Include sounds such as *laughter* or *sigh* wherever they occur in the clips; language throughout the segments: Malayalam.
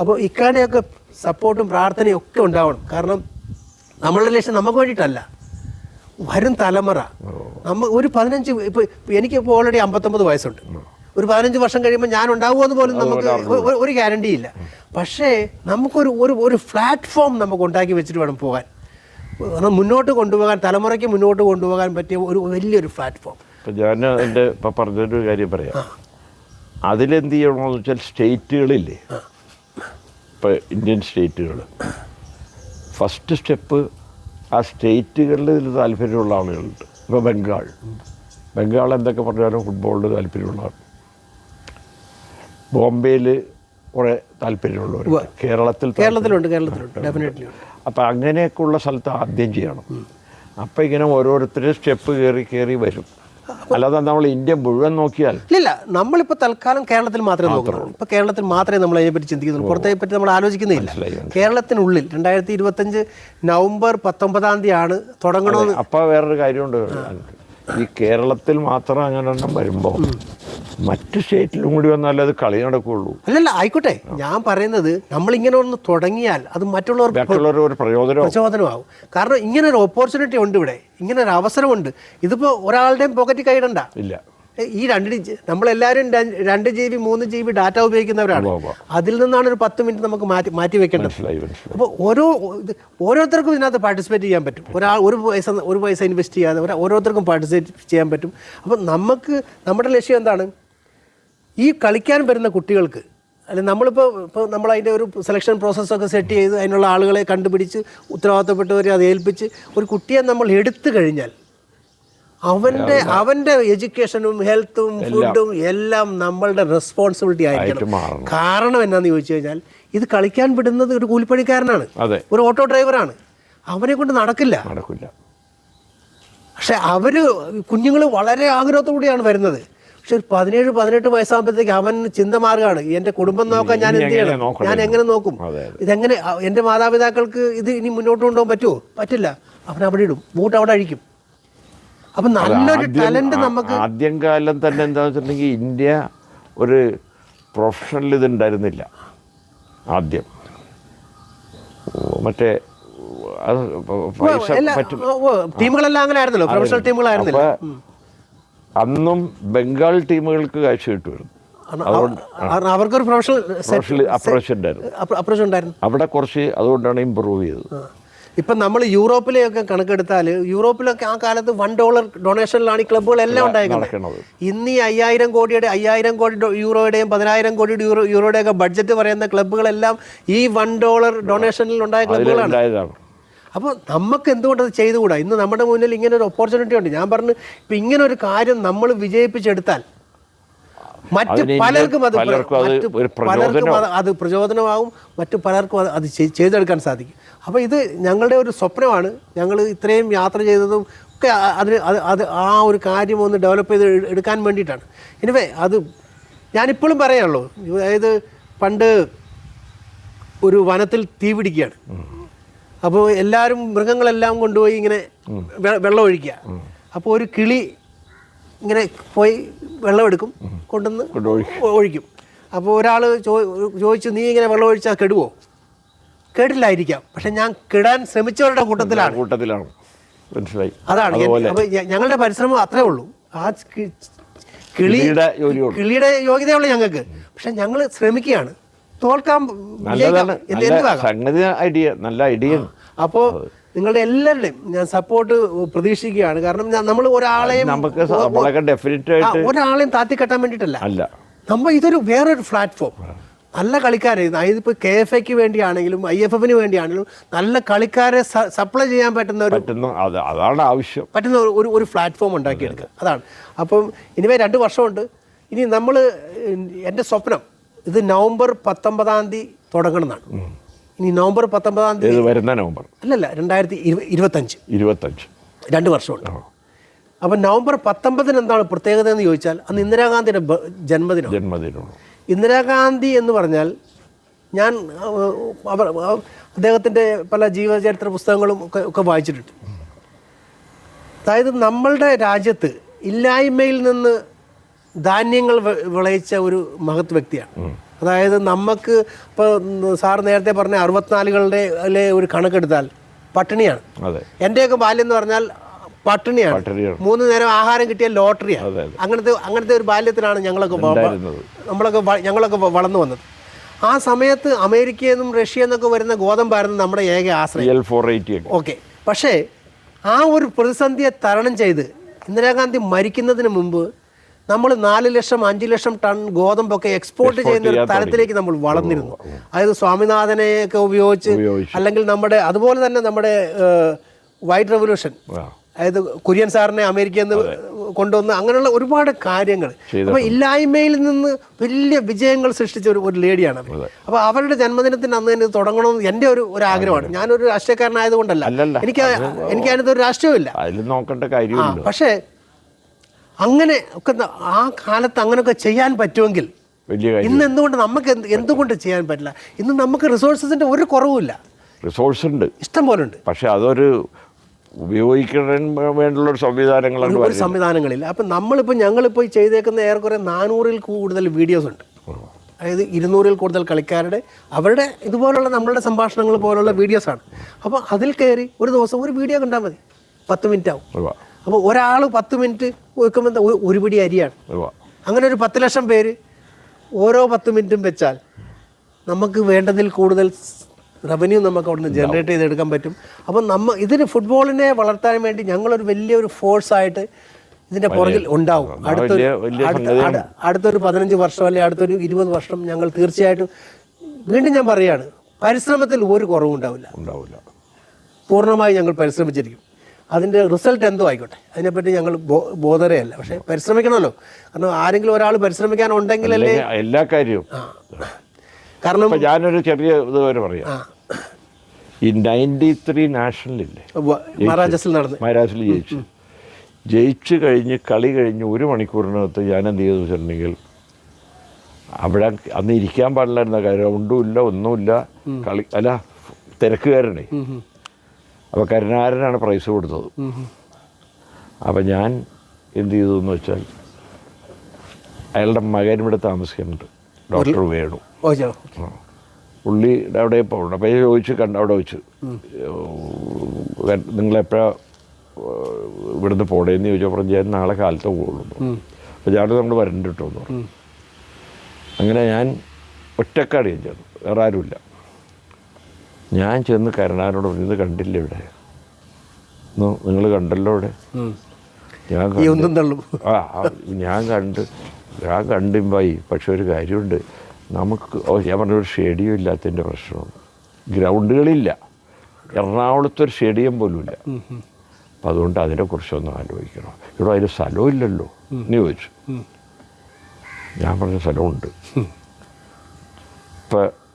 അപ്പോൾ ഇക്കാടെയൊക്കെ സപ്പോർട്ടും പ്രാർത്ഥനയും ഒക്കെ ഉണ്ടാവണം. കാരണം നമ്മളുടെ ലക്ഷ്യം നമുക്ക് വേണ്ടിയിട്ടല്ല. വരും തലമുറ. നമ്മ ഒരു പതിനഞ്ച് ഇപ്പോൾ എനിക്ക് ഇപ്പോൾ ഓൾറെഡി അമ്പത്തൊമ്പത് വയസ്സുണ്ട്. ഒരു പതിനഞ്ച് വർഷം കഴിയുമ്പോൾ ഞാൻ ഉണ്ടാവുമെന്ന് പോലും നമുക്ക് ഒരു ഗ്യാരണ്ടി ഇല്ല. പക്ഷേ നമുക്കൊരു ഒരു ഒരു പ്ലാറ്റ്ഫോം നമുക്ക് ഉണ്ടാക്കി വെച്ചിട്ട് വേണം പോകാൻ. മുന്നോട്ട് കൊണ്ടുപോകാൻ തലമുറയ്ക്ക് മുന്നോട്ട് കൊണ്ടുപോകാൻ പറ്റിയ ഒരു വലിയൊരു പ്ലാറ്റ്ഫോം ഞാൻ എന്റെ ഇപ്പം പറഞ്ഞൊരു കാര്യം പറയാം. അതിലെന്ത് ചെയ്യണമെന്ന് വെച്ചാൽ സ്റ്റേറ്റുകളില്ലേ ഇപ്പം ഇന്ത്യൻ സ്റ്റേറ്റുകൾ ഫസ്റ്റ് സ്റ്റെപ്പ് ആ സ്റ്റേറ്റുകളിൽ ഇതിൽ താല്പര്യമുള്ള ആളുകളുണ്ട്. ഇപ്പോൾ ബംഗാൾ. ബംഗാൾ എന്തൊക്കെ പറഞ്ഞാലും ഫുട്ബോളിൽ താല്പര്യമുള്ളതാണ് ബോംബെയിൽ കുറേ താല്പര്യമുള്ളവർ കേരളത്തിൽ കേരളത്തിലുണ്ട് കേരളത്തിലുണ്ട്. ഡെഫിനറ്റ്ലി അപ്പോൾ അപ്പം അങ്ങനെയൊക്കെയുള്ള സ്ഥലത്ത് ആദ്യം ചെയ്യണം. അപ്പം ഇങ്ങനെ ഓരോരുത്തരും സ്റ്റെപ്പ് കയറി കയറി വരും. അല്ലാതെ നമ്മൾ ഇന്ത്യ മുഴുവൻ നോക്കിയാൽ ഇല്ല നമ്മളിപ്പോൾ തൽക്കാലം കേരളത്തിൽ മാത്രമേ നോക്കുന്നുള്ളൂ. ഇപ്പോൾ കേരളത്തിൽ മാത്രമേ നമ്മൾ അതിനെപ്പറ്റി ചിന്തിക്കുന്നുള്ളൂ. പുറത്തെ പറ്റി നമ്മൾ ആലോചിക്കുന്നില്ല കേരളത്തിനുള്ളിൽ രണ്ടായിരത്തി ഇരുപത്തഞ്ച് നവംബർ പത്തൊമ്പതാം തീയതിയാണ് തുടങ്ങണമെന്ന് അപ്പം വേറൊരു കാര്യമുണ്ട്. ഈ കേരളത്തിൽ മാത്രം അങ്ങനെ വരുമ്പോൾ മറ്റ് സ്റ്റേറ്റിലും കൂടി വന്നാലേ അത് കളി നടക്കുകയുള്ളൂ അല്ലല്ല ആയിക്കോട്ടെ. ഞാൻ പറയുന്നത് നമ്മൾ ഇങ്ങനെ ഒന്ന് തുടങ്ങിയാൽ അത് മറ്റുള്ളവർക്ക് മറ്റുള്ളവർ ഒരു പ്രയോജനം പ്രചോദനമാകും കാരണം ഇങ്ങനെ ഒരു ഓപ്പർച്യൂണിറ്റി ഉണ്ട് ഇവിടെ. ഇങ്ങനെ ഒരു അവസരമുണ്ട്. ഇതിപ്പോ ഒരാളുടെയും പോക്കറ്റ് കൈയിടണ്ട ഇല്ല. ഈ രണ്ട് നമ്മളെല്ലാവരും രണ്ട് ജി ബി മൂന്ന് ജി ബി ഡാറ്റ ഉപയോഗിക്കുന്നവരാണ്. അതിൽ നിന്നാണ് ഒരു പത്ത് മിനിറ്റ് നമുക്ക് മാറ്റി മാറ്റി വെക്കേണ്ടത്. അപ്പോൾ ഓരോ ഓരോരുത്തർക്കും ഇതിനകത്ത് പാർട്ടിസിപ്പേറ്റ് ചെയ്യാൻ പറ്റും. ഒരാൾ ഒരു പൈസ ഒരു പൈസ ഇൻവെസ്റ്റ് ചെയ്യാതെ ഓരോരുത്തർക്കും പാർട്ടിസിപ്പേറ്റ് ചെയ്യാൻ പറ്റും. അപ്പോൾ നമുക്ക് നമ്മുടെ ലക്ഷ്യം എന്താണ്? ഈ കളിക്കാൻ വരുന്ന കുട്ടികൾക്ക് അല്ലെ നമ്മളിപ്പോൾ ഇപ്പോൾ നമ്മൾ അതിന്റെ ഒരു സെലക്ഷൻ പ്രോസസ്സൊക്കെ സെറ്റ് ചെയ്ത് അതിനുള്ള ആളുകളെ കണ്ടുപിടിച്ച് ഉത്തരവാദിത്തപ്പെട്ടവരെ അത് ഏൽപ്പിച്ച് ഒരു കുട്ടിയെ നമ്മൾ എടുത്തു കഴിഞ്ഞാൽ അവന്റെ അവന്റെ എഡ്യൂക്കേഷനും ഹെൽത്തും ഫുഡും എല്ലാം. നമ്മളുടെ റെസ്പോൺസിബിലിറ്റി ആയിട്ട് ആയിരിക്കണം. കാരണം എന്നാന്ന് ചോദിച്ചു കഴിഞ്ഞാൽ ഇത് കളിക്കാൻ വിടുന്നത് ഒരു കൂലിപ്പണിക്കാരനാണ്. ഒരു ഓട്ടോ ഡ്രൈവറാണ് അവനെ കൊണ്ട് നടക്കില്ല. നടക്കില്ല. പക്ഷെ അവർ കുഞ്ഞുങ്ങൾ വളരെ ആഗ്രഹത്തോടെയാണ് വരുന്നത്. പക്ഷെ ഒരു പതിനേഴ് പതിനെട്ട് വയസ്സാകുമ്പോഴത്തേക്ക് അവൻ ചിന്ത മാർഗമാണ് എന്റെ കുടുംബം നോക്കാൻ ഞാൻ എന്ത് ചെയ്യണം? ഞാൻ എങ്ങനെ നോക്കും. ഇതെങ്ങനെ? എന്റെ മാതാപിതാക്കൾക്ക് ഇത് ഇനി മുന്നോട്ട് കൊണ്ടുപോകാൻ പറ്റുമോ? പറ്റില്ല. അവൻ അവിടെ ഇടും. ബൂട്ട് അവിടെ അഴിക്കും. അപ്പം നല്ലൊരു ടാലന്റ് നമുക്ക് ആദ്യം കാലം തന്നെ എന്താണെന്ന് വെച്ചിട്ടുണ്ടെങ്കിൽ ഇന്ത്യ ഒരു പ്രൊഫഷണൽ ഇത് ഉണ്ടായിരുന്നില്ല. ആദ്യം. മറ്റേ ടീമുകളെല്ലാം അങ്ങനെ ആയിരുന്നല്ലോ? പ്രൊഫഷണൽ ടീമുകളായിരുന്നില്ല? അന്നും ബംഗാൾ ടീമുകൾക്ക് കാഴ്ച കിട്ടുമായിരുന്നു. അവർക്കൊരു പ്രൊഫഷണൽ അപ്രോച്ച് ഉണ്ടായിരുന്നു. അവിടെ കുറച്ച് അതുകൊണ്ടാണ് ഇമ്പ്രൂവ് ചെയ്തത്. ഇപ്പം നമ്മൾ യൂറോപ്പിലെയൊക്കെ കണക്കെടുത്താൽ യൂറോപ്പിലൊക്കെ ആ കാലത്ത് വൺ ഡോളർ ഡൊണേഷനിലാണ് ഈ ക്ലബ്ബുകളെല്ലാം ഉണ്ടായിരുന്നത്. ഇന്ന് ഈ അയ്യായിരം കോടിയുടെ അയ്യായിരം കോടി യൂറോയുടെയും പതിനായിരം കോടി യൂറോ യൂറോയുടെയൊക്കെ ബഡ്ജറ്റ് പറയുന്ന ക്ലബ്ബുകളെല്ലാം ഈ വൺ ഡോളർ ഡൊണേഷനിൽ ഉണ്ടായ ക്ലബ്ബുകളാണ് അപ്പോൾ നമുക്ക് എന്തുകൊണ്ട് അത് ചെയ്തുകൂടാ? ഇന്ന് നമ്മുടെ മുന്നിൽ ഇങ്ങനെ ഒരു ഓപ്പർച്യൂണിറ്റി ഉണ്ട്. ഞാൻ പറഞ്ഞു ഇപ്പം ഇങ്ങനെ ഒരു കാര്യം നമ്മൾ വിജയിപ്പിച്ചെടുത്താൽ മറ്റ് പലർക്കും അത് പലർക്കും അത് പ്രചോദനമാകും മറ്റു പലർക്കും അത് അത് ചെയ്- ചെയ്തെടുക്കാൻ സാധിക്കും. അപ്പോൾ ഇത് ഞങ്ങളുടെ ഒരു സ്വപ്നമാണ്. ഞങ്ങൾ ഇത്രയും യാത്ര ചെയ്തതും ഒക്കെ അതിന് അത് അത് ആ ഒരു കാര്യം ഒന്ന് ഡെവലപ്പ് ചെയ്ത് എടുക്കാൻ വേണ്ടിയിട്ടാണ്. എനിവേ അത് ഞാനിപ്പോഴും പറയാനുള്ളൂ. അതായത് പണ്ട് ഒരു വനത്തിൽ തീ പിടിക്കുകയാണ്. അപ്പോൾ എല്ലാവരും മൃഗങ്ങളെല്ലാം കൊണ്ടുപോയി ഇങ്ങനെ വെള്ളം ഒഴിക്കുക അപ്പോൾ ഒരു കിളി ഇങ്ങനെ പോയി വെള്ളം എടുക്കും കൊണ്ടുവന്ന് ഒഴിക്കും. അപ്പോൾ ഒരാൾ ചോദിച്ചു നീ ഇങ്ങനെ വെള്ളം ഒഴിച്ചാൽ കെടുവോ? കേടില്ലായിരിക്കാം പക്ഷെ ഞാൻ കിടാൻ ശ്രമിച്ചവരുടെ കൂട്ടത്തിലാണ്. കൂട്ടത്തിലാണ്. മനസ്സിലായി. അതാണ്. അപ്പോൾ ഞങ്ങളുടെ പരിശ്രമം അത്രേ ഉള്ളൂ. ആ കിളി. കിളിയുടെ യോഗ്യതയുള്ളൂ ഞങ്ങൾക്ക്. പക്ഷെ ഞങ്ങൾ ശ്രമിക്കുകയാണ്. തോൽക്കാൻ സംഗതി ഐഡിയ നല്ല ഐഡിയ അപ്പോ നിങ്ങളുടെ എല്ലാവരുടെയും ഞാൻ സപ്പോർട്ട് പ്രതീക്ഷിക്കുകയാണ്. കാരണം നമ്മൾ ഒരാളെയും നമുക്ക് ഒരാളെയും താത്തിക്കെട്ടാൻ വേണ്ടിയിട്ടല്ല. അല്ല. നമ്മൾ ഇതൊരു വേറൊരു പ്ലാറ്റ്ഫോം നല്ല കളിക്കാരെ അതായത് ഇപ്പോൾ കെ എഫ് എക്ക് വേണ്ടിയാണെങ്കിലും ഐ എഫ് എഫിന് വേണ്ടിയാണെങ്കിലും നല്ല കളിക്കാരെ സപ്ലൈ ചെയ്യാൻ പറ്റുന്ന ഒരു അതാണ് ആവശ്യം. പറ്റുന്ന ഒരു- ഒരു ഒരു പ്ലാറ്റ്ഫോം ഉണ്ടാക്കിയെടുക്കുക. അതാണ്. അപ്പം ഇനിമേ രണ്ട് വർഷമുണ്ട്. ഇനി നമ്മൾ എന്റെ സ്വപ്നം ഇത് നവംബർ പത്തൊമ്പതാം തീയതി തുടങ്ങണമെന്നാണ്. ഇനി നവംബർ പത്തൊമ്പതാം തീയതി വരുന്ന നവംബർ. അല്ലല്ല രണ്ടായിരത്തി ഇരുപ ഇരുപത്തഞ്ച്. ഇരുപത്തഞ്ച്. രണ്ട് വർഷമുണ്ട്. അപ്പം നവംബർ പത്തൊമ്പതിന് എന്താണ് പ്രത്യേകത എന്ന് ചോദിച്ചാൽ അന്ന് ഇന്ദിരാഗാന്ധിയുടെ ജന്മദിനം ജന്മദിനം ജന്മദിനമാണ്. ഇന്ദിരാഗാന്ധി എന്ന് പറഞ്ഞാൽ ഞാൻ അവർ അദ്ദേഹത്തിന്റെ പല ജീവചരിത്ര പുസ്തകങ്ങളും ഒക്കെ ഒക്കെ വായിച്ചിട്ടുണ്ട്. അതായത് നമ്മളുടെ രാജ്യത്ത് ഇല്ലായ്മയിൽ നിന്ന് ധാന്യങ്ങൾ വിളയിച്ച ഒരു മഹത് വ്യക്തിയാണ്. അതായത് നമുക്ക് ഇപ്പോൾ സാർ നേരത്തെ പറഞ്ഞ അറുപത്തിനാലുകളുടെ അല്ലെ ഒരു കണക്കെടുത്താൽ പട്ടിണിയാണ്. എന്റെയൊക്കെ ബാല്യം എന്ന് പറഞ്ഞാൽ പട്ടിണിയാണ്. മൂന്ന് നേരം ആഹാരം കിട്ടിയ ലോട്ടറിയാണ്. അങ്ങനത്തെ അങ്ങനത്തെ ഒരു ബാല്യത്തിലാണ് ഞങ്ങളൊക്കെ നമ്മളൊക്കെ ഞങ്ങളൊക്കെ വളർന്നു വന്നത്. ആ സമയത്ത് അമേരിക്കയിൽ നിന്നും റഷ്യയിൽ നിന്നൊക്കെ വരുന്ന ഗോതമ്പായിരുന്നു നമ്മുടെ ഏക ആശ്രയം. ഓക്കെ. പക്ഷേ ആ ഒരു പ്രതിസന്ധിയെ തരണം ചെയ്ത് ഇന്ദിരാഗാന്ധി മരിക്കുന്നതിന് മുമ്പ് നമ്മൾ നാല് ലക്ഷം അഞ്ച് ലക്ഷം ടൺ ഗോതമ്പൊക്കെ എക്സ്പോർട്ട് ചെയ്യുന്ന ഒരു തരത്തിലേക്ക് തലത്തിലേക്ക് നമ്മൾ വളർന്നിരുന്നു. അതായത് സ്വാമിനാഥനെ ഒക്കെ ഉപയോഗിച്ച്. അല്ലെങ്കിൽ നമ്മുടെ അതുപോലെ തന്നെ നമ്മുടെ വൈറ്റ് റെവല്യൂഷൻ അതായത് കുര്യൻ സാറിനെ അമേരിക്കയിൽ നിന്ന് കൊണ്ടുവന്ന് അങ്ങനെയുള്ള ഒരുപാട് കാര്യങ്ങൾ. അപ്പൊ അപ്പോൾ ഇല്ലായ്മയിൽ നിന്ന് വലിയ വിജയങ്ങൾ സൃഷ്ടിച്ച ഒരു ഒരു ലേഡിയാണ് അവർ അപ്പോൾ അവരുടെ ജന്മദിനത്തിന് അന്ന് തന്നെ തുടങ്ങണം തുടങ്ങണമെന്ന് എന്റെ ഒരു ഒരു ആഗ്രഹമാണ്. ഞാനൊരു രാഷ്ട്രീയക്കാരനായതുകൊണ്ടല്ല. എനിക്ക് എനിക്ക് അതിനകത്ത് ഒരു രാഷ്ട്രീയമില്ല പക്ഷേ അങ്ങനെ ഒക്കെ ആ കാലത്ത് അങ്ങനെയൊക്കെ ചെയ്യാൻ പറ്റുമെങ്കിൽ ഇന്ന് എന്തുകൊണ്ട് നമുക്ക് എന്ത് എന്തുകൊണ്ട് ചെയ്യാൻ പറ്റില്ല? ഇന്ന് നമുക്ക് റിസോഴ്സസിന്റെ ഒരു കുറവുമില്ല. റിസോഴ്സ് ഉണ്ട്. ഇഷ്ടം പോലെ ഉണ്ട് പക്ഷേ അതൊരു ഉപയോഗിക്കാൻ വേണ്ടിയുള്ള ഒരു സംവിധാനങ്ങളില്ല. അപ്പം നമ്മളിപ്പോൾ ഞങ്ങളിപ്പോൾ ചെയ്തേക്കുന്ന ഏറെക്കുറെ നാനൂറിൽ കൂടുതൽ വീഡിയോസ് ഉണ്ട്. അതായത് ഇരുന്നൂറിൽ കൂടുതൽ കളിക്കാരുടെ അവരുടെ ഇതുപോലുള്ള നമ്മളുടെ സംഭാഷണങ്ങൾ പോലുള്ള ആണ്. അപ്പോൾ അതിൽ കയറി ഒരു ദിവസം ഒരു വീഡിയോ കണ്ടാൽ മതി. പത്ത് മിനിറ്റ് ആവും. അപ്പോൾ ഒരാൾ പത്ത് മിനിറ്റ് വെക്കുമ്പോൾ? ഒരു- പിടി അരിയാണ്. അങ്ങനെ ഒരു പത്ത് ലക്ഷം പേര് ഓരോ പത്ത് മിനിറ്റും വെച്ചാൽ നമുക്ക് വേണ്ടതിൽ കൂടുതൽ റവന്യൂ നമുക്ക് അവിടുന്ന് ജനറേറ്റ് ചെയ്തെടുക്കാൻ പറ്റും. അപ്പം നമ്മ ഇതിന് ഫുട്ബോളിനെ വളർത്താൻ വേണ്ടി ഞങ്ങളൊരു വലിയൊരു ഫോഴ്സ് ആയിട്ട് ഇതിന്റെ പുറകിൽ ഉണ്ടാവും. അടുത്തൊരു അടുത്തൊരു പതിനഞ്ച് വർഷം അല്ലെങ്കിൽ അടുത്തൊരു ഇരുപത് വർഷം ഞങ്ങൾ തീർച്ചയായിട്ടും വീണ്ടും ഞാൻ പറയുകയാണ് പരിശ്രമത്തിൽ ഒരു കുറവും ഉണ്ടാവില്ല. പൂർണമായി ഞങ്ങൾ പരിശ്രമിച്ചിരിക്കും. അതിന്റെ റിസൾട്ട് എന്തോ ആയിക്കോട്ടെ. അതിനെപ്പറ്റി ഞങ്ങൾ ബോധരയല്ല. പക്ഷേ പരിശ്രമിക്കണമല്ലോ. കാരണം ആരെങ്കിലും ഒരാൾ പരിശ്രമിക്കാനുണ്ടെങ്കിലല്ലേ? എല്ലാ കാര്യവും. കാരണം ഞാനൊരു ചെറിയ ഇത് വരെ പറയാം. ഈ നയന്റി ത്രീ നാഷണലില്ലേ മഹാരാജസിൽ നടന്നു. മഹാരാഷ്ട്രയിൽ ജയിച്ചു. ജയിച്ചു കഴിഞ്ഞ് കളി കഴിഞ്ഞ് ഒരു മണിക്കൂറിനകത്ത് ഞാൻ എന്ത് ചെയ്തു വെച്ചിട്ടുണ്ടെങ്കിൽ അവിടെ അന്ന് ഇരിക്കാൻ പാടില്ലായിരുന്ന ഗ്രൗണ്ടും ഇല്ല ഒന്നുമില്ല. കളി അല്ല തിരക്കുകാരനെ. അപ്പോൾ കരുണാകരനാണ് പ്രൈസ് കൊടുത്തത്. അപ്പം ഞാൻ എന്ത് ചെയ്തു എന്ന് വെച്ചാൽ അയാളുടെ മകൻ ഇവിടെ താമസിക്കുന്നുണ്ട്. ഡോക്ടർ വേണു. പുള്ളി അവിടെ പോകണം അപ്പോൾ ഞാൻ ചോദിച്ചു കണ്ട അവിടെ വെച്ച്. നിങ്ങളെപ്പോഴാണ് ഇവിടുന്ന് പോടേന്ന് ചോദിച്ചപ്പോൾ ഞാൻ നാളെ കാലത്ത് പോകുള്ളൂ അപ്പോൾ ഞാൻ നമ്മൾ വരണ്ടിട്ടോ? എന്ന് പറഞ്ഞു. അങ്ങനെ ഞാൻ ഒറ്റക്കാട് ഞാൻ ചേർന്നു വേറെ ആരുമില്ല. ഞാൻ ചെന്ന് കരുണാനോട് പറഞ്ഞു ഇത് കണ്ടില്ല ഇവിടെ. നിങ്ങൾ കണ്ടല്ലോ ഇവിടെ. ഞാൻ. ഒന്നും തള്ളും. ആ ആ, ഞാൻ കണ്ട് ഞാൻ കണ്ടുമ്പായി പക്ഷെ ഒരു കാര്യമുണ്ട്. നമുക്ക് ഞാൻ പറഞ്ഞ ഒരു സ്റ്റേഡിയം ഇല്ലാത്തതിന്റെ പ്രശ്നമാണ്. ഗ്രൗണ്ടുകളില്ല. എറണാകുളത്ത് ഒരു സ്റ്റേഡിയം പോലും ഇല്ല. അപ്പം അതുകൊണ്ട് അതിനെക്കുറിച്ചൊന്ന് ആലോചിക്കണം. ഇവിടെ അതിന് സ്ഥലമില്ലല്ലോ. നീ ചോദിച്ചു. ഞാൻ പറഞ്ഞ സ്ഥലമുണ്ട്. ഇപ്പം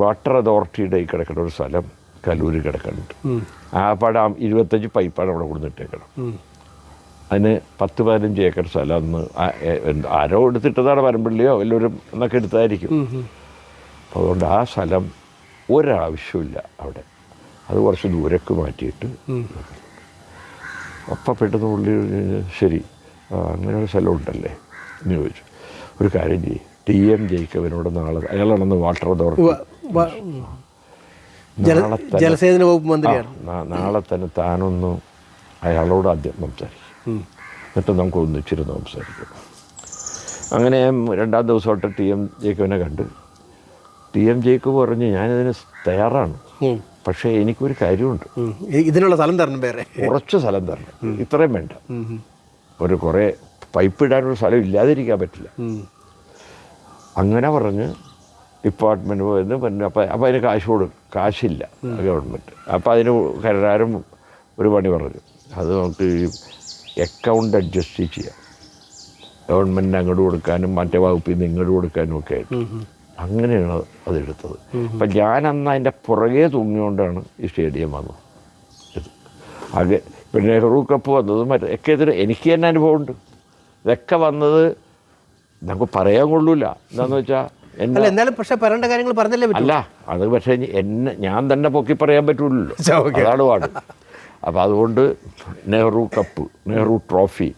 വാട്ടർ അതോറിറ്റിയുടെ ഈ കിടക്കുന്ന ഒരു സ്ഥലം കലൂര് കിടക്കുന്നുണ്ട് ആ പടം ഇരുപത്തഞ്ച് പൈപ്പാണ് അവിടെ കൊടുത്തിട്ടേക്കണം അതിന് പത്ത് പതിനഞ്ച് ഏക്കർ സ്ഥലം അന്ന് ആരോ എടുത്തിട്ടതാണ് വരമ്പള്ളിയോ എല്ലാവരും എന്നൊക്കെ എടുത്തായിരിക്കും അപ്പോൾ അതുകൊണ്ട് ആ സ്ഥലം ഒരാവശ്യമില്ല അവിടെ. അത് കുറച്ച് ദൂരക്ക് മാറ്റിയിട്ട് അപ്പം പെട്ടെന്ന് പുള്ളി ശരി അങ്ങനെയുള്ള അങ്ങനെ ഒരു സ്ഥലം ഉണ്ടല്ലേ എന്ന് ചോദിച്ചു. ഒരു കാര്യം ചെയ്യും. ടി എം ജയിക്കവനോട് നാളെ അയാളാണെന്ന് വാട്ടർ അതോറിറ്റി ജലസേചന വകുപ്പ് മന്ത്രിയാണ്. നാളെ തന്നെ താനൊന്ന് അയാളോട് ആദ്യം സംസാരിക്കും. എന്നിട്ട് നമുക്ക് ഒന്നിച്ചിരുന്ന് സംസാരിക്കും. അങ്ങനെ രണ്ടാം ദിവസമായിട്ട് ടി എം ജേക്കബിനെ കണ്ട്. ടി എം ജേക്കബ് പറഞ്ഞ് ഞാനിതിന് തയ്യാറാണ്. പക്ഷേ എനിക്കൊരു കാര്യമുണ്ട്. ഇതിനുള്ള സ്ഥലം തരണം വേറെ. കുറച്ച് സ്ഥലം തരണം. ഇത്രയും വേണ്ട. ഒരു കുറേ പൈപ്പ് ഇടാനൊരു സ്ഥലം ഇല്ലാതിരിക്കാൻ പറ്റില്ല. അങ്ങനെ പറഞ്ഞ് ഡിപ്പാർട്ട്മെന്റ് പോയിരുന്നു പിന്നെ അപ്പം അപ്പം അതിന് കാശ് കൊടുക്കും കാശില്ല ഗവൺമെന്റ് അപ്പം അതിന് കരാറും ഒരു പണി പറഞ്ഞു. അത് നമുക്ക് അക്കൗണ്ട് അഡ്ജസ്റ്റ് ചെയ്യാം. ഗവൺമെന്റിന് അങ്ങോട്ട് കൊടുക്കാനും മറ്റേ വകുപ്പിൽ നിന്ന് ഇങ്ങോട്ട് കൊടുക്കാനും ഒക്കെ ആയിട്ട്. അങ്ങനെയാണ് അതെടുത്തത് അപ്പം അന്ന് അതിന്റെ പുറകെ തൂങ്ങിയോണ്ടാണ് ഈ സ്റ്റേഡിയം വന്നത്. ഇത് പിന്നെ നെഹ്റു കപ്പ് വന്നതും മറ്റേ ഒക്കെ ഇതിന് എനിക്ക് തന്നെ അനുഭവമുണ്ട്. ഇതൊക്കെ വന്നത് നമുക്ക് പറയാൻ കൊള്ളൂല. എന്താണെന്ന് വെച്ചാൽ അല്ല എന്നാലും പക്ഷെ പറയേണ്ട കാര്യങ്ങൾ പറഞ്ഞല്ലേ അല്ല അത് പക്ഷേ എന്നെ ഞാൻ തന്നെ പൊക്കി പറയാൻ പറ്റൂലല്ലോ. *laughs* ഛെ, അതാണ് പാട്. അപ്പോൾ അതുകൊണ്ട് നെഹ്റു കപ്പ് നെഹ്റു ട്രോഫി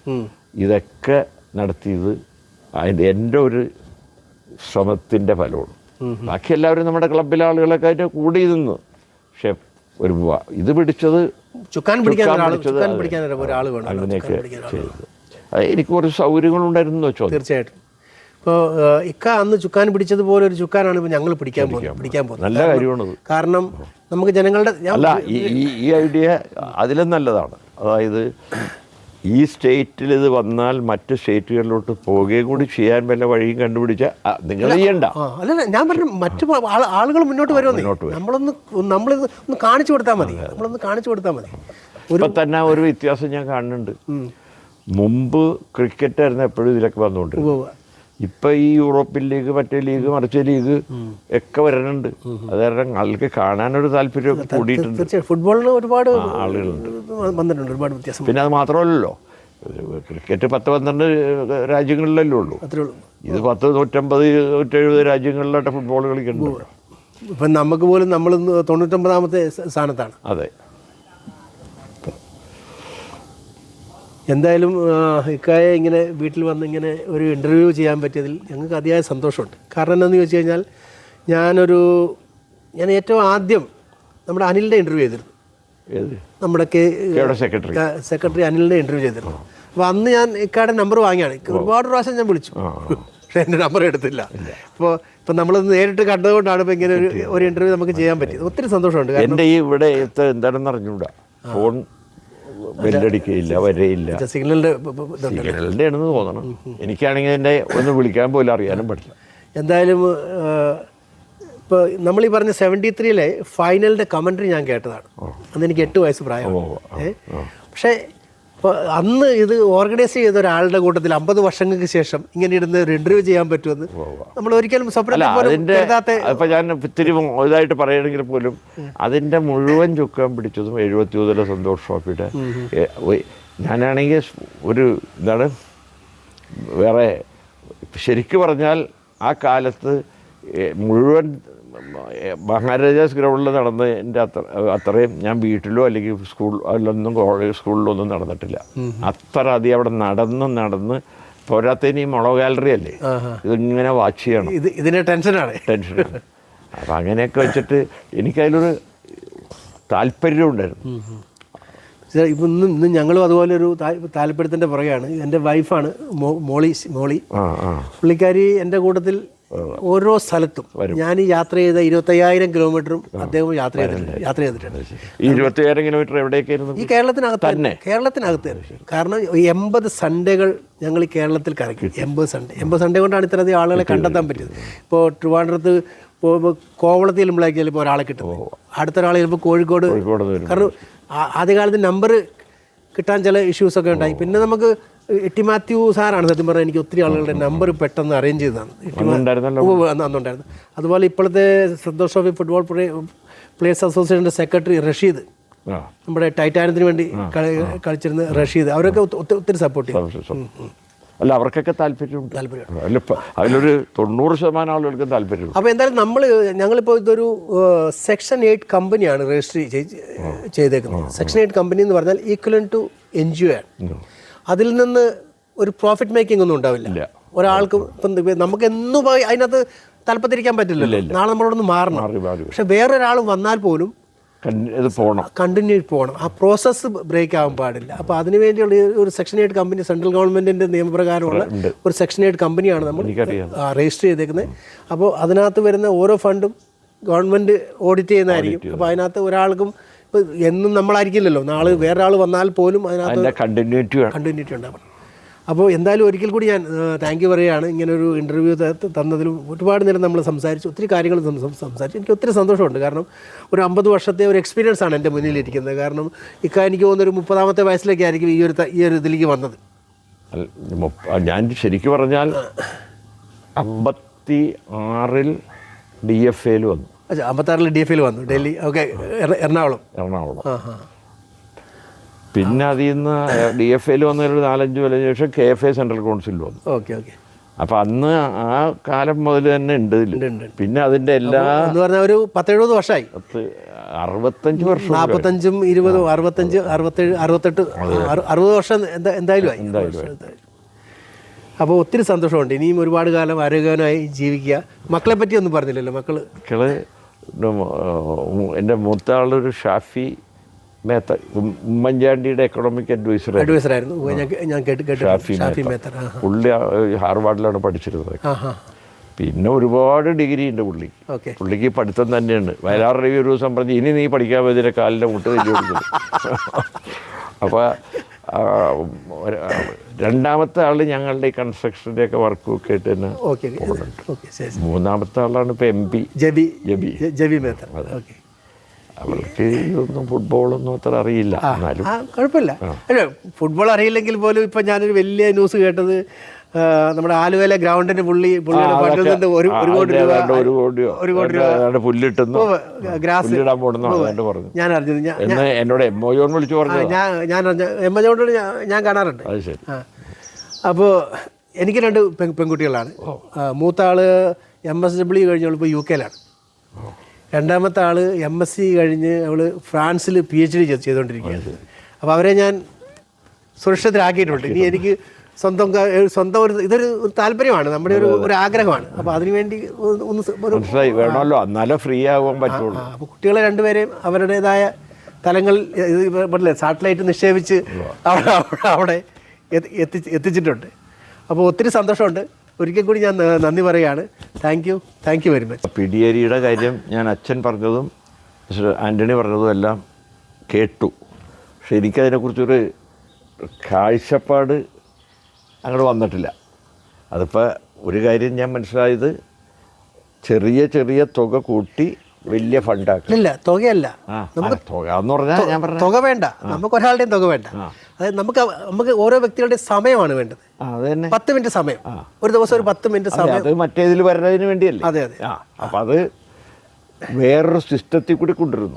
ഇതൊക്കെ നടത്തിയത് അതിന്റെ എന്റെ ഒരു ശ്രമത്തിന്റെ ഫലമാണ്. ബാക്കി എല്ലാവരും നമ്മുടെ ക്ലബിലെ ആളുകളൊക്കെ അതിന്റെ കൂടി നിന്ന് പക്ഷെ ഒരു ഇത് പിടിച്ചത് ചുക്കാൻ പിടിച്ചത് അങ്ങനെയൊക്കെ ചെയ്തത്. എനിക്ക് കുറച്ച് സൗകര്യങ്ങളുണ്ടായിരുന്നു വെച്ചോ? തീർച്ചയായിട്ടും. ഇപ്പോൾ ഇക്ക അന്ന് ചുക്കാൻ പിടിച്ചതുപോലെ ഒരു ചുക്കാനാണ് ഇപ്പോൾ ഞങ്ങൾ പിടിക്കാൻ പോകുന്നത്. പിടിക്കാൻ പോകുന്നത്. നല്ല കാര്യമാണ് കാരണം നമുക്ക് ജനങ്ങളുടെ അല്ല ഈ ഈ ഐഡിയ അതിലും നല്ലതാണ്. അതായത് ഈ സ്റ്റേറ്റിൽ ഇത് വന്നാൽ മറ്റ് സ്റ്റേറ്റുകളിലോട്ട് പോകുകയും കൂടി ചെയ്യാൻ വല്ല വഴിയും കണ്ടുപിടിച്ച നിങ്ങൾ ചെയ്യണ്ട. അല്ല ഞാൻ പറഞ്ഞു മറ്റു ആളുകൾ മുന്നോട്ട് വരുമെന്ന്. നമ്മളൊന്ന് നമ്മളിത് ഒന്ന് കാണിച്ചു കൊടുത്താൽ മതി. നമ്മളൊന്ന് കാണിച്ചു കൊടുത്താൽ മതി. ഇപ്പൊ തന്നെ ഒരു വ്യത്യാസം ഞാൻ കാണുന്നുണ്ട്. മുമ്പ് ക്രിക്കറ്റ് ആയിരുന്നു എപ്പോഴും ഇതിലൊക്കെ വന്നുകൊണ്ട് ഉവ്വ്. ഇപ്പൊ ഈ യൂറോപ്യൻ ലീഗ് മറ്റേ ലീഗ് മറിച്ച ലീഗ് ഒക്കെ വരുന്നുണ്ട് അത് കാരണം ആൾക്ക് കാണാനൊരു താല്പര്യം കൂടിയിട്ടുണ്ട്. തീർച്ചയായും. ഫുട്ബോളിന് ഒരുപാട് ആളുകളുണ്ട്. വന്നിട്ടുണ്ട് ഒരുപാട് വ്യത്യാസം. പിന്നെ അത് മാത്രമല്ലല്ലോ. ക്രിക്കറ്റ് പത്ത് പന്ത്രണ്ട് രാജ്യങ്ങളിലല്ലേ ഉള്ളൂ. ഇത് പത്ത് നൂറ്റമ്പത് നൂറ്റെഴുപത് രാജ്യങ്ങളിലായിട്ട് ഫുട്ബോൾ കളിക്കുന്നുണ്ടല്ലോ ഇപ്പം നമുക്ക് പോലും നമ്മൾ തൊണ്ണൂറ്റൊമ്പതാമത്തെ സ്ഥാനത്താണ്. അതെ. എന്തായാലും ഇക്കായ ഇങ്ങനെ വീട്ടിൽ വന്ന് ഇങ്ങനെ ഒരു ഇന്റർവ്യൂ ചെയ്യാൻ പറ്റിയതിൽ ഞങ്ങൾക്ക് അതിയായ സന്തോഷമുണ്ട്. കാരണം എന്താണെന്ന് ചോദിച്ചു കഴിഞ്ഞാൽ ഞാനൊരു ഞാൻ ഏറ്റവും ആദ്യം നമ്മുടെ അനിലിന്റെ ഇന്റർവ്യൂ ചെയ്തിരുന്നു. നമ്മുടെ സെക്രട്ടറി സെക്രട്ടറി അനിലിന്റെ ഇന്റർവ്യൂ ചെയ്തിരുന്നു. അപ്പോൾ അന്ന് ഞാൻ ഇക്കായുടെ നമ്പർ വാങ്ങിയാണ്. ഒരുപാട് പ്രാവശ്യം ഞാൻ വിളിച്ചു. പക്ഷേ എന്റെ നമ്പർ എടുത്തില്ല. അപ്പോൾ ഇപ്പം നമ്മൾ നേരിട്ട് കണ്ടതുകൊണ്ടാണ് ഇപ്പോൾ ഇങ്ങനെ ഒരു ഒരു ഇന്റർവ്യൂ നമുക്ക് ചെയ്യാൻ പറ്റിയത്. ഒത്തിരി സന്തോഷമുണ്ട്. എന്റെ ഈ ഇവിടെ എന്താണെന്ന് അറിഞ്ഞുകൂടാ? ഫോൺ ബെല്ലടിക്കയില്ല വരയില്ല. സിഗ്നലിന്റെ സിഗ്നലിന്റെ ആണെന്ന് തോന്നണം. എനിക്കാണെങ്കിൽ എന്റെ ഒന്ന് വിളിക്കാൻ പോലും അറിയാനും പറ്റില്ല. എന്തായാലും ഇപ്പോൾ നമ്മൾ ഈ പറഞ്ഞ സെവന്റി ത്രീയിലെ ഫൈനലിന്റെ കമൻട്രി ഞാൻ കേട്ടതാണ്. അന്ന് എനിക്ക് എട്ട് വയസ്സ് പ്രായം പക്ഷേ ഇപ്പോൾ അന്ന് ഇത് ഓർഗനൈസ് ചെയ്ത ഒരാളുടെ കൂട്ടത്തിൽ അമ്പത് വർഷങ്ങൾക്ക് ശേഷം ഇങ്ങനെ ഇരുന്ന് ഒരു ഇന്റർവ്യൂ ചെയ്യാൻ പറ്റുമെന്ന് നമ്മൾ ഒരിക്കലും ഇപ്പം ഞാൻ ഇത്തിരി ഇതായിട്ട് പറയുകയാണെങ്കിൽ പോലും അതിന്റെ മുഴുവൻ ചുക്കാൻ പിടിച്ചതും എഴുപത്തി മൂന്നിലെ സന്തോഷ് ട്രോഫിയുടെ ഞാനാണെങ്കിൽ ഒരു എന്താണ് വേറെ ശരിക്കു പറഞ്ഞാൽ ആ കാലത്ത് മുഴുവൻ മഹാരാജാസ് ഗ്രൗണ്ടിൽ നടന്നതിന്റെ അത്ര അത്രയും ഞാൻ വീട്ടിലോ അല്ലെങ്കിൽ സ്കൂൾ അല്ലൊന്നും കോളേജ് സ്കൂളിലൊന്നും നടന്നിട്ടില്ല. അത്ര അധികം അവിടെ നടന്ന് നടന്ന് പോരാത്തതിന് ഈ മുളക് ഗാലറി അല്ലേ? ഇതിങ്ങനെ വാച്ച് ചെയ്യണം. ഇത് ഇതിന്റെ ടെൻഷനാണ്. ടെൻഷൻ അപ്പം അങ്ങനെയൊക്കെ വെച്ചിട്ട് എനിക്കതിലൊരു താല്പര്യം ഉണ്ടായിരുന്നു ഇപ്പം ഇന്ന് ഇന്ന് ഞങ്ങളും അതുപോലെ ഒരു താല്പര്യത്തിന്റെ പുറകെയാണ്. എന്റെ വൈഫാണ് മോളി മോളി. പുള്ളിക്കാരി എന്റെ കൂട്ടത്തിൽ ഓരോ സ്ഥലത്തും ഞാൻ യാത്ര ചെയ്ത ഇരുപത്തയ്യായിരം കിലോമീറ്ററും അദ്ദേഹം യാത്ര ചെയ്തിട്ടുണ്ട്. യാത്ര ചെയ്തിട്ടുണ്ട്. ഈ ഇരുപത്തിയായിരം കിലോമീറ്റർ എവിടേക്കായിരുന്നു ഈ കേരളത്തിനകത്ത് തന്നെ. കേരളത്തിനകത്ത് കാരണം എൺപത് സൺഡേകൾ ഞങ്ങൾ ഈ കേരളത്തിൽ കറക്കി. എൺപത് സൺഡേ. എൺപത് സൺഡേ കൊണ്ടാണ് ഇത്രയധികം ആളുകളെ കണ്ടെത്താൻ പറ്റിയത്. ഇപ്പോൾ ട്രിവാൻഡ്രത്ത് പോകുമ്പോൾ കോവളത്തിൽ ചെല്ലുമ്പോഴേക്ക് ചിലപ്പോൾ ഒരാളെ കിട്ടും. അടുത്ത ഒരാൾ ചിലപ്പോൾ കോഴിക്കോട് കാരണം ആദ്യകാലത്ത് നമ്പർ കിട്ടാൻ ചില ഇഷ്യൂസൊക്കെ ഉണ്ടായി. പിന്നെ നമുക്ക് ഇട്ടി മാത്യു സാറാണ് സത്യം പറഞ്ഞാൽ എനിക്ക് ഒത്തിരി ആളുകളുടെ നമ്പർ പെട്ടെന്ന് അറേഞ്ച് ചെയ്തതാണ്. അന്നുണ്ടായിരുന്നു. അതുപോലെ ഇപ്പോഴത്തെ സന്തോഷ് ട്രോഫി ഫുട്ബോൾ പ്ലേയേഴ്സ് അസോസിയേഷന്റെ സെക്രട്ടറി റഷീദ് നമ്മുടെ ടൈറ്റാനത്തിന് വേണ്ടി കളി കളിച്ചിരുന്ന റഷീദ് അവരൊക്കെ ഒത്തി- ഒത്തി- ഒത്തിരി സപ്പോർട്ട് ചെയ്യും അല്ല അവർക്കൊക്കെ താല്പര്യമുണ്ട്. താല്പര്യം. അതിലൊരു തൊണ്ണൂറ് ശതമാനം ആളുകൾക്ക് താല്പര്യമുണ്ട്. അപ്പോൾ എന്തായാലും നമ്മൾ ഞങ്ങളിപ്പോൾ ഇതൊരു സെക്ഷൻ എയ്റ്റ് കമ്പനിയാണ് രജിസ്റ്റർ ചെയ്തേക്കുന്നത്. സെക്ഷൻ എയ്റ്റ് കമ്പനി എന്ന് പറഞ്ഞാൽ equivalent to N G O ആണ് അതിൽ നിന്ന് ഒരു പ്രോഫിറ്റ് മേക്കിംഗ് ഒന്നും ഉണ്ടാവില്ല. ഒരാൾക്ക് ഇപ്പം ഇപ്പം നമുക്ക് എന്നും പോയി അതിനകത്ത് തലപ്പത്തിരിക്കാൻ പറ്റില്ലല്ലോ. നാളെ നമ്മളോടൊന്ന് മാറണം. മാറി മാറി പക്ഷെ വേറൊരാൾ വന്നാൽ പോലും പോകണം കണ്ടിന്യൂ പോകണം. ആ പ്രോസസ്സ് ബ്രേക്ക് ആവാൻ പാടില്ല. അപ്പോൾ അതിനു വേണ്ടിയുള്ള ഒരു സെക്ഷൻ എയ്റ്റ് കമ്പനി സെൻട്രൽ ഗവൺമെന്റിന്റെ നിയമപ്രകാരമുള്ള ഒരു സെക്ഷൻ എയ്റ്റ് കമ്പനിയാണ് നമ്മൾ രജിസ്റ്റർ ചെയ്തേക്കുന്നത്. അപ്പോൾ അതിനകത്ത് വരുന്ന ഓരോ ഫണ്ടും ഗവൺമെന്റ് ഓഡിറ്റ് ചെയ്യുന്നതായിരിക്കും. അപ്പോൾ അതിനകത്ത് ഒരാൾക്കും ഇപ്പോൾ എന്നും നമ്മളായിരിക്കില്ലല്ലോ. നാളെ വേറൊരാൾ വന്നാൽ പോലും അതിനകത്ത് കണ്ടിന്യൂറ്റി കണ്ടിന്യൂറ്റി ഉണ്ടാവണം. അപ്പോൾ എന്തായാലും ഒരിക്കൽ കൂടി ഞാൻ താങ്ക് യു പറയുകയാണ്. ഇങ്ങനൊരു ഇന്റർവ്യൂ തന്നതിലും ഒരുപാട് നേരം നമ്മൾ സംസാരിച്ചു ഒത്തിരി കാര്യങ്ങൾ സംസാരിച്ചു എനിക്ക് ഒത്തിരി സന്തോഷമുണ്ട്. കാരണം ഒരു അമ്പത് വർഷത്തെ ഒരു എക്സ്പീരിയൻസ് ആണ് എന്റെ മുന്നിലിരിക്കുന്നത്. കാരണം ഇക്ക എനിക്ക് തോന്നുന്ന ഒരു മുപ്പതാമത്തെ വയസ്സിലേക്ക് ആയിരിക്കും ഈ ഒരു ഈ ഒരു ഇതിലേക്ക് വന്നത്. ഞാൻ ശരിക്കും പറഞ്ഞാൽ അമ്പത്തി ആറിൽ ഡി എഫ് എയിൽ വന്നു. അച്ഛാ അമ്പത്താറിൽ ഡി എഫിൽ വന്നു ഡൽഹി. ഓക്കെ എറണാകുളം. എറണാകുളം. പിന്നെ അതിൽ നിന്ന് ഡി എഫ് എയിൽ വന്നൊരു നാലഞ്ച് കൊല്ലം ശേഷം കെ എഫ് എ സെൻട്രൽ കൗൺസിലിൽ വന്നു. Okay okay. അപ്പം അന്ന് ആ കാലം മുതൽ തന്നെ ഉണ്ട്. പിന്നെ അതിന്റെ എല്ലാ എന്ന് പറഞ്ഞാൽ ഒരു പത്തെഴുപത് വർഷമായി പത്ത് അറുപത്തഞ്ച് വർഷം നാൽപ്പത്തഞ്ചും ഇരുപതും അറുപത്തഞ്ച് അറുപത്തേഴ് അറുപത്തെട്ട് അറു- അറുപത് വർഷം എന്താ എന്തായാലും ആയി. എന്തായാലും. അപ്പോൾ ഒത്തിരി സന്തോഷമുണ്ട്. ഇനിയും ഒരുപാട് കാലം ആരോഗ്യവാനായി ജീവിക്കുക. മക്കളെ പറ്റി ഒന്നും പറഞ്ഞില്ലല്ലോ മക്കൾ. മക്കൾ എന്റെ മൂത്ത ആളൊരു ഷാഫി മേത്ത ഉമ്മൻചാണ്ടിയുടെ എക്കണോമിക് അഡ്വൈസർ കേട്ടു ഷാഫി പുള്ളി ഹാർവാർഡിലാണ് പഠിച്ചിരുന്നത്. പിന്നെ ഒരുപാട് ഡിഗ്രി ഉണ്ട് പുള്ളി. പുള്ളിക്ക് പഠിത്തം തന്നെയാണ്. വയലാർ രവി ഒരു ദിവസം പറഞ്ഞ് ഇനി നീ പഠിക്കാൻ പറ്റിയ കാലിന്റെ മുട്ട് തെറ്റി കൊടുക്കുന്നു *laughs* അപ്പോൾ രണ്ടാമത്തെ ആൾ ഞങ്ങളുടെ ഈ കൺസ്ട്രക്ഷന്റെ ഒക്കെ വർക്കൊക്കെ ആയിട്ട് തന്നെ. മൂന്നാമത്തെ ആളാണ് ഇപ്പോൾ എം പി ജബി. ജബി. ജബി മേത്തർ അവർക്ക് അവൾക്ക് ഇതൊന്നും ഫുട്ബോളൊന്നും അത്ര അറിയില്ല എന്നാലും. കുഴപ്പമില്ല. അല്ല ഫുട്ബോൾ അറിയില്ലെങ്കിൽ പോലും ഇപ്പം ഞാനൊരു വലിയ ന്യൂസ് കേട്ടത് നമ്മുടെ ആലുവയിലെ ഗ്രൗണ്ടിന് പുള്ളി പുള്ളിയുടെ ഒരു ഒരു കോടി രൂപ ഒരു കോടിയോ ഒരു കോടി രൂപ. ഏതാണ്ട് പുല്ലിട്ടെന്നോ. ഗ്രാസ്. പോണെന്നോ പറഞ്ഞു. ഞാൻ അറിഞ്ഞത് എന്നോട് എം ഒ ജോൺ വിളിച്ചു പറഞ്ഞു ഞാൻ അറിഞ്ഞ. എം ജോണ്ടോട് ഞാൻ കാണാറുണ്ട്. അത് ശരി. അപ്പോൾ എനിക്ക് രണ്ട് പെൺ പെൺകുട്ടികളാണ്. മൂത്ത ആൾ എം എസ് ഡബ്ല്യു ഇപ്പോൾ യു കെയിലാണ് രണ്ടാമത്തെ ആൾ എം എസ് സി കഴിഞ്ഞ് അവൾ ഫ്രാൻസിൽ പി എച്ച് ഡി ചെയ്തുകൊണ്ടിരിക്കുകയാണ് അപ്പോൾ അവരെ ഞാൻ സുരക്ഷിതരാക്കിയിട്ടുണ്ട്. ഇനി എനിക്ക് സ്വന്തം സ്വന്തം ഒരു ഇതൊരു താല്പര്യമാണ്. നമ്മുടെ ഒരു ഒരു ആഗ്രഹമാണ്. അപ്പോൾ അതിനുവേണ്ടി ഒന്ന് മനസ്സിലായി. വേണമല്ലോ. എന്നാലേ ഫ്രീ ആവാൻ പറ്റുള്ളൂ. അപ്പോൾ കുട്ടികളെ രണ്ടുപേരെയും അവരുടേതായ തലങ്ങൾ സാറ്റലൈറ്റ് നിക്ഷേപിച്ച് അവിടെ അവിടെ എത്തിച്ച് എത്തിച്ചിട്ടുണ്ട്. അപ്പോൾ ഒത്തിരി സന്തോഷമുണ്ട്. ഒരിക്കൽ കൂടി ഞാൻ നന്ദി പറയുകയാണ്. Thank you thank you very much പിടിയേരിയുടെ കാര്യം ഞാൻ അച്ഛൻ പറഞ്ഞതും മിസ്റ്റർ ആന്റണി പറഞ്ഞതും എല്ലാം കേട്ടു. പക്ഷെ എനിക്കതിനെക്കുറിച്ചൊരു കാഴ്ചപ്പാട് അങ്ങോട്ട് വന്നിട്ടില്ല. അതിപ്പോൾ ഒരു കാര്യം ഞാൻ മനസ്സിലായത് ചെറിയ ചെറിയ തുക കൂട്ടി വലിയ ഫണ്ടാക്കുക ഇല്ല തുകയല്ല. നമുക്ക് തുക എന്ന് പറഞ്ഞാൽ ഞാൻ പറഞ്ഞു തുക വേണ്ട. നമുക്ക് ഒരാളുടെയും തുക വേണ്ട. അതായത് നമുക്ക് നമുക്ക് ഓരോ വ്യക്തികളുടെ സമയമാണ് വേണ്ടത്. പത്ത് മിനിറ്റ് സമയം. ഒരു ദിവസം ഒരു പത്ത് മിനിറ്റ് സമയം. അത് മറ്റേതിൽ വരുന്നതിന് വേണ്ടിയല്ലേ? അതെ അതെ. ആ അപ്പം അത് വേറൊരു സിസ്റ്റത്തിൽ കൂടി കൊണ്ടുവരുന്നു.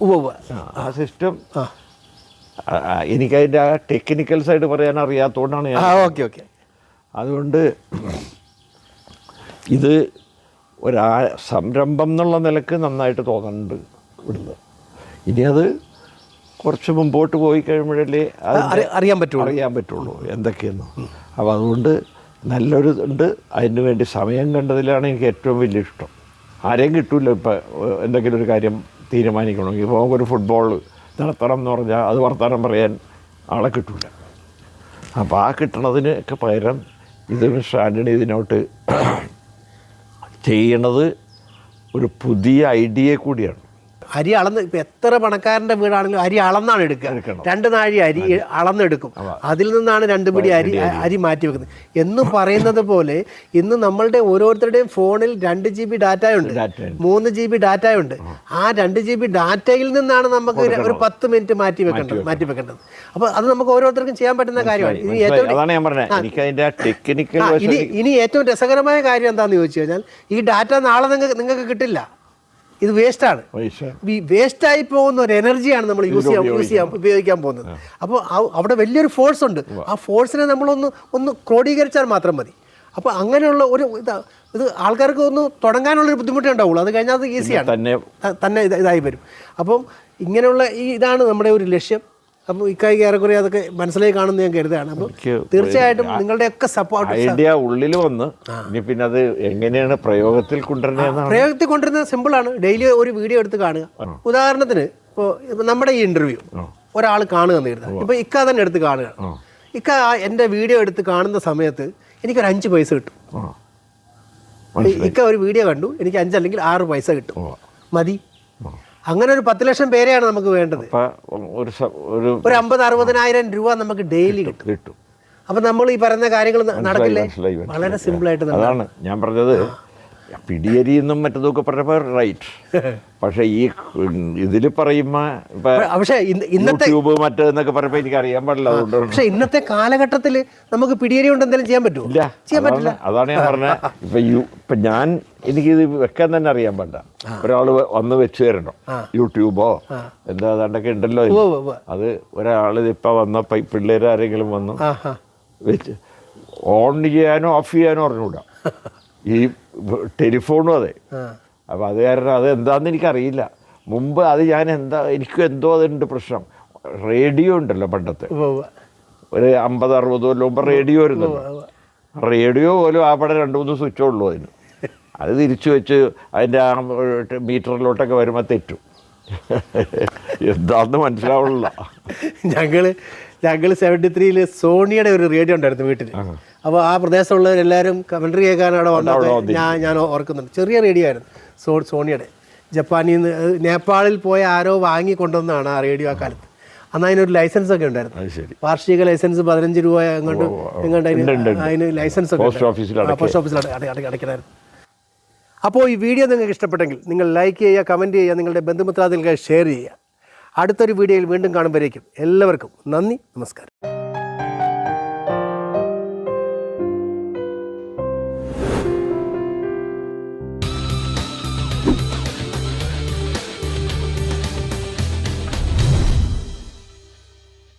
ആ, സിസ്റ്റം എനിക്കതിന്റെ ആ ടെക്നിക്കൽ സൈഡ് പറയാൻ അറിയാത്തതുകൊണ്ടാണ് ഞാൻ ഓക്കെ ഓക്കെ. അതുകൊണ്ട് ഇത് ഒരാ സംരംഭം എന്നുള്ള നിലയ്ക്ക് നന്നായിട്ട് തോന്നുന്നുണ്ട് ഇവിടുന്ന്. ഇനി അത് കുറച്ച് മുമ്പോട്ട് പോയി കഴിയുമ്പോഴല്ലേ അത് അറിയാൻ പറ്റുള്ളൂ. അറിയാൻ പറ്റുള്ളൂ. എന്തൊക്കെയെന്ന്. അപ്പോൾ അതുകൊണ്ട് നല്ലൊരു ഉണ്ട് അതിന് വേണ്ടി സമയം കണ്ടതിലാണ് എനിക്ക് ഏറ്റവും വലിയ ഇഷ്ടം. ആരെയും കിട്ടില്ല ഇപ്പം എന്തെങ്കിലും ഒരു കാര്യം തീരുമാനിക്കണമെങ്കിൽ. ഇപ്പോൾ നമുക്കൊരു ഫുട്ബോൾ നടത്തണം എന്ന് പറഞ്ഞാൽ അത് വർത്തമാനം പറയാൻ ആളെ കിട്ടില്ല അപ്പോൾ ആ കിട്ടണതിനൊക്കെ പകരം ഇത് മിസ്റ്റർ ആന്റണി ഇതിനോട്ട് ചെയ്യണത് ഒരു പുതിയ ഐഡിയ കൂടിയാണ്. അരി അളന്ന് ഇപ്പൊ എത്ര പണക്കാരന്റെ വീടാണെങ്കിലും അരി അളന്നാണ് എടുക്കുക. രണ്ട് നാഴി അരി അളന്നെടുക്കും. അതിൽ നിന്നാണ് രണ്ട് പിടി അരി അരി. മാറ്റി വെക്കുന്നത്. എന്ന് പറയുന്നത് പോലെ ഇന്ന് നമ്മളുടെ ഓരോരുത്തരുടെയും ഫോണിൽ രണ്ട് ജി ബി ഡാറ്റയുണ്ട്. മൂന്ന് ജി ബി ഡാറ്റയുണ്ട് ആ. രണ്ട് ജി ബി ഡാറ്റയിൽ നിന്നാണ് നമുക്ക് ഒരു- പത്ത് മിനിറ്റ് മാറ്റി വെക്കേണ്ടത് മാറ്റി വെക്കേണ്ടത്. അപ്പോൾ അത് നമുക്ക് ഓരോരുത്തർക്കും ചെയ്യാൻ പറ്റുന്ന കാര്യമാണ്. ഇനി ഏറ്റവും ഇനി ഇനി ഏറ്റവും രസകരമായ കാര്യം എന്താണെന്ന് ചോദിച്ചു കഴിഞ്ഞാൽ ഈ ഡാറ്റ നാളെ നിങ്ങൾക്ക് നിങ്ങൾക്ക് കിട്ടില്ല. ഇത് വേസ്റ്റാണ് ഈ വേസ്റ്റായി പോകുന്ന ഒരു എനർജിയാണ് നമ്മൾ യൂസ് ചെയ്യാൻ യൂസ് ചെയ്യാൻ ഉപയോഗിക്കാൻ പോകുന്നത്. അപ്പോൾ അവിടെ വലിയൊരു ഫോഴ്സ് ഉണ്ട്. ആ ഫോഴ്സിനെ നമ്മളൊന്ന് ഒന്ന് ക്രോഡീകരിച്ചാൽ മാത്രം മതി. അപ്പോൾ അങ്ങനെയുള്ള ഒരു ഇതാ ഇത് ആൾക്കാർക്ക് ഒന്ന് തുടങ്ങാനുള്ളൊരു ബുദ്ധിമുട്ടേ ഉണ്ടാവുള്ളൂ. അത് കഴിഞ്ഞാൽ അത് ഈസിയാണ് തന്നെ തന്നെ ഇതായി വരും. അപ്പം ഇങ്ങനെയുള്ള ഈ ഇതാണ് നമ്മുടെ ഒരു ലക്ഷ്യം. അപ്പോൾ ഇക്കായി ഏറെക്കുറെ അതൊക്കെ മനസ്സിലായി കാണുന്ന ഞാൻ കരുതാണ് അപ്പോൾ തീർച്ചയായിട്ടും നിങ്ങളുടെയൊക്കെ സപ്പോർട്ട് ഐഡിയ ഉള്ളിൽ വന്ന് ഇനി പിന്നെ അത് എങ്ങനെയാണ് പ്രയോഗത്തിൽ കൊണ്ടുവരുന്നത് പ്രയോഗത്തിൽ കൊണ്ടുവരുന്നത് സിമ്പിളാണ് ഡെയിലി ഒരു വീഡിയോ എടുത്ത് കാണുക. ഉദാഹരണത്തിന് ഇപ്പോൾ നമ്മുടെ ഈ ഇന്റർവ്യൂ ഒരാൾ കാണുക എന്ന് കരുതാം ഇപ്പോൾ ഇക്ക തന്നെ എടുത്ത് കാണുക. ഇക്ക എന്റെ എന്റെ വീഡിയോ എടുത്ത് കാണുന്ന സമയത്ത് എനിക്കൊരു അഞ്ച് പൈസ കിട്ടും. ഇക്ക ഒരു വീഡിയോ കണ്ടു. എനിക്ക് അഞ്ചല്ലെങ്കിൽ ആറ് പൈസ കിട്ടും. മതി. അങ്ങനെ ഒരു പത്ത് ലക്ഷം പേരെയാണ് നമുക്ക് വേണ്ടത്. ഒരു ഒരു അമ്പത് അറുപതിനായിരം രൂപ നമുക്ക് ഡെയിലി കിട്ടും കിട്ടും. അപ്പൊ നമ്മൾ ഈ പറയുന്ന കാര്യങ്ങൾ നടക്കില്ലേ. വളരെ സിമ്പിൾ ആയിട്ട് അതാണ് ഞാൻ പറഞ്ഞത്. പിടിയരിയെന്നും മറ്റതൊക്കെ പറഞ്ഞപ്പോൾ റൈറ്റ് *laughs* പക്ഷേ ഈ ഇതിൽ പറയുമ്പോൾ പക്ഷേ ഇന്നത്തെ യൂട്യൂബ് മറ്റേന്നൊക്കെ പറയുമ്പോൾ എനിക്ക് അറിയാൻ പാടില്ല അതുകൊണ്ട് പക്ഷേ ഇന്നത്തെ കാലഘട്ടത്തിൽ നമുക്ക് പിടിയരി കൊണ്ട് എന്തെങ്കിലും ചെയ്യാൻ പറ്റുമോ ഇല്ല ചെയ്യാൻ പറ്റില്ല. അതാണ് ഞാൻ പറഞ്ഞത് ഇപ്പൊ യു ഇപ്പൊ ഞാൻ എനിക്കിത് വെക്കാൻ തന്നെ അറിയാൻ പാടില്ല. ഒരാൾ വന്ന് വെച്ച് തരണം? യൂട്യൂബോ? എന്താ അതാണ്ടൊക്കെ ഉണ്ടല്ലോ. അത് ഒരാൾ ഇപ്പൊ വന്ന പിള്ളേർ പിള്ളേര് ആരെങ്കിലും വന്നു വെച്ച് ഓൺ ചെയ്യാനോ ഓഫ് ചെയ്യാനോ അറിഞ്ഞൂടാ *laughs* ഈ ടെലിഫോണും അതെ. അപ്പോൾ അത് കാരണം അത് എന്താണെന്ന് എനിക്കറിയില്ല. മുമ്പ് അത് ഞാൻ എന്താ എനിക്കും എന്തോ അതുണ്ട് പ്രശ്നം. റേഡിയോ ഉണ്ടല്ലോ പണ്ടത്തെ. ഒരു അമ്പത് അറുപത് കൊല്ലം മുമ്പ് റേഡിയോ വരുന്നല്ലോ റേഡിയോ പോലും ആ പടം രണ്ട് മൂന്ന് സ്വിച്ച് ഉള്ളൂ അതിന്. അത് തിരിച്ചു വെച്ച് അതിന്റെ ആ മീറ്ററിലോട്ടൊക്കെ വരുമ്പോൾ തെറ്റും. എന്താന്ന് മനസ്സിലാവുള്ള ഞങ്ങൾ ഞങ്ങൾ സെവന്റി ത്രീയിൽ സോണിയുടെ ഒരു റേഡിയോ ഉണ്ടായിരുന്നു വീട്ടിൽ അപ്പോൾ ആ പ്രദേശമുള്ളവരെല്ലാവരും കമൻട്രി കേൾക്കാൻ അവിടെ വന്നത്. ഞാൻ ഞാൻ ഓർക്കുന്നുണ്ട്. ചെറിയ റേഡിയോ ആയിരുന്നു. സോ സോണിയുടെ. ജപ്പാനിൽ നിന്ന് നേപ്പാളിൽ പോയ ആരോ വാങ്ങി കൊണ്ടുവന്നതാണ് ആ റേഡിയോ ആ കാലത്ത്. അന്ന് അതിനൊരു ലൈസൻസ് ഒക്കെ ഉണ്ടായിരുന്നു. വാർഷിക ലൈസൻസ് പതിനഞ്ച് രൂപ എങ്ങോട്ട് എങ്ങോട്ട് അതിന് ലൈസൻസ് ഒക്കെ പോസ്റ്റ് ഓഫീസിൽ അടയ്ക്കണമായിരുന്നു അപ്പോൾ ഈ വീഡിയോ നിങ്ങൾക്ക് ഇഷ്ടപ്പെട്ടെങ്കിൽ നിങ്ങൾ ലൈക്ക് ചെയ്യുക കമന്റ് ചെയ്യുക നിങ്ങളുടെ ബന്ധുമിത്രാദികൾക്ക് ഷെയർ ചെയ്യുക. അടുത്തൊരു വീഡിയോയിൽ വീണ്ടും കാണുമ്പോഴേക്കും എല്ലാവർക്കും നന്ദി നമസ്കാരം.